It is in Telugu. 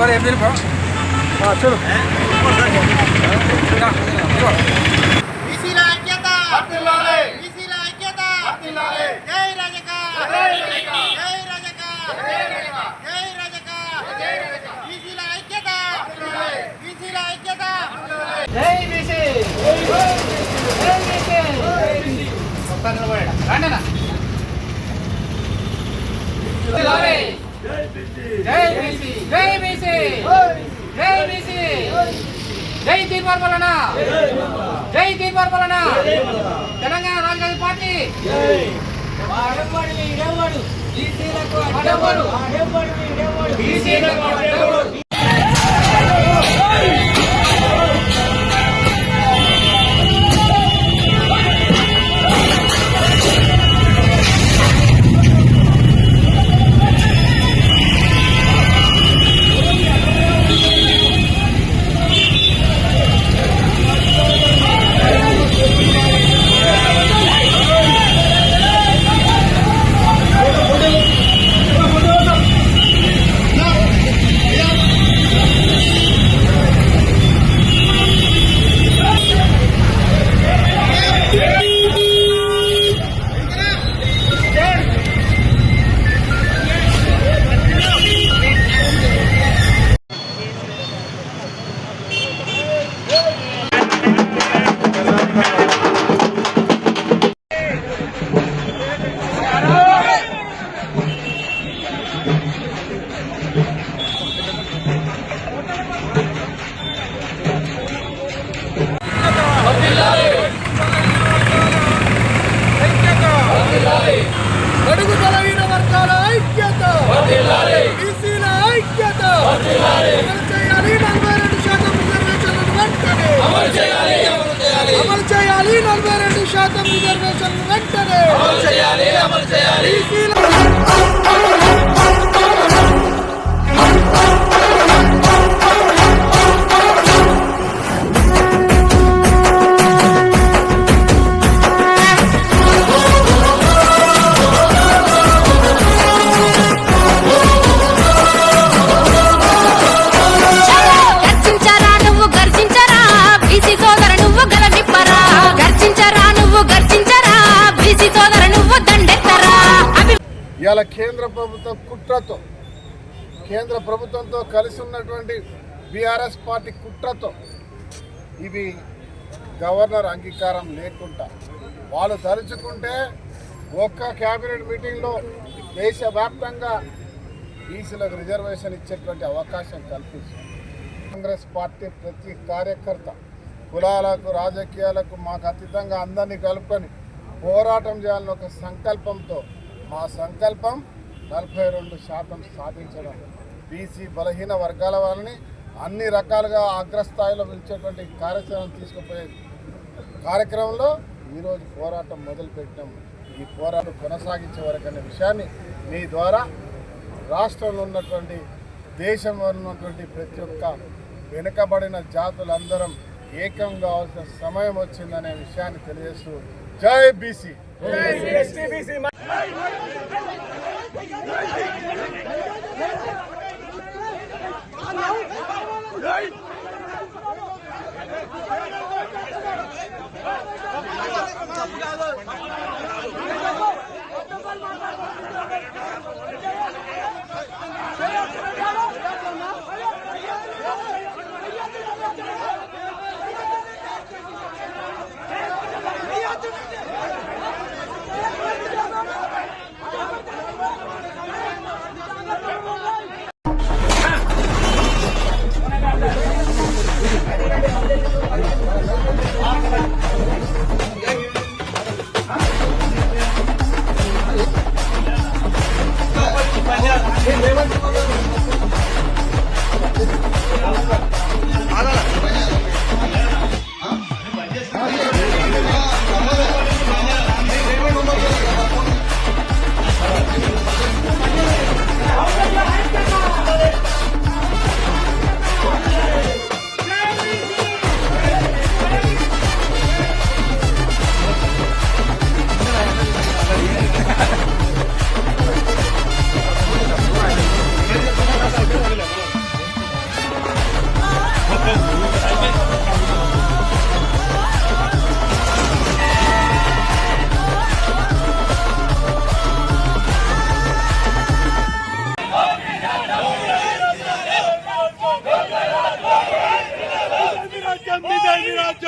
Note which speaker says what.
Speaker 1: మరి ఏం తెలిపా చూడు
Speaker 2: బీసీల ఐక్యత బీసీల ఐక్యత జై రజక జై తీర్మార్ వలన. జై తీర్మార్ వలన. తెలంగాణ రాజధాని పార్టీ. అడ్డవాడు. బీసీలకు అడ్డవాడు.
Speaker 3: చేయాలి. నలభై రెండు శాతం రిజర్వేషన్లు వెంటనే. బీసీల
Speaker 4: గర్జించరా
Speaker 3: ఇవాళ కేంద్ర ప్రభుత్వం కుట్రతో కేంద్ర ప్రభుత్వంతో కలిసి ఉన్నటువంటి బీఆర్ఎస్ పార్టీ కుట్రతో ఇవి గవర్నర్ అంగీకారం లేకుండా వాళ్ళు తలుచుకుంటే ఒక్క క్యాబినెట్ మీటింగ్లో దేశవ్యాప్తంగా బీసీలకు రిజర్వేషన్ ఇచ్చేటువంటి అవకాశం కల్పిస్తుంది కాంగ్రెస్ పార్టీ ప్రతి కార్యకర్త కులాలకు రాజకీయాలకు మాకు అతీతంగా అందరినీ కలుపుకొని పోరాటం చేయాలని ఒక సంకల్పంతో మా సంకల్పం నలభై రెండు శాతం సాధించడం. బీసీ బలహీన వర్గాల వాళ్ళని అన్ని రకాలుగా అగ్రస్థాయిలో పిలిచేటువంటి కార్యాచరణ తీసుకుపోయే కార్యక్రమంలో ఈరోజు పోరాటం మొదలుపెట్టాం. ఈ పోరాటం కొనసాగించే వరకు అనే విషయాన్ని మీ ద్వారా రాష్ట్రంలో ఉన్నటువంటి దేశంలో ఉన్నటువంటి ప్రతి ఒక్క వెనుకబడిన జాతులందరం ఏకం కావాల్సిన సమయం వచ్చిందనే విషయాన్ని తెలియజేస్తూ జై బీసీ. Thank you. 没问题。রাজ্য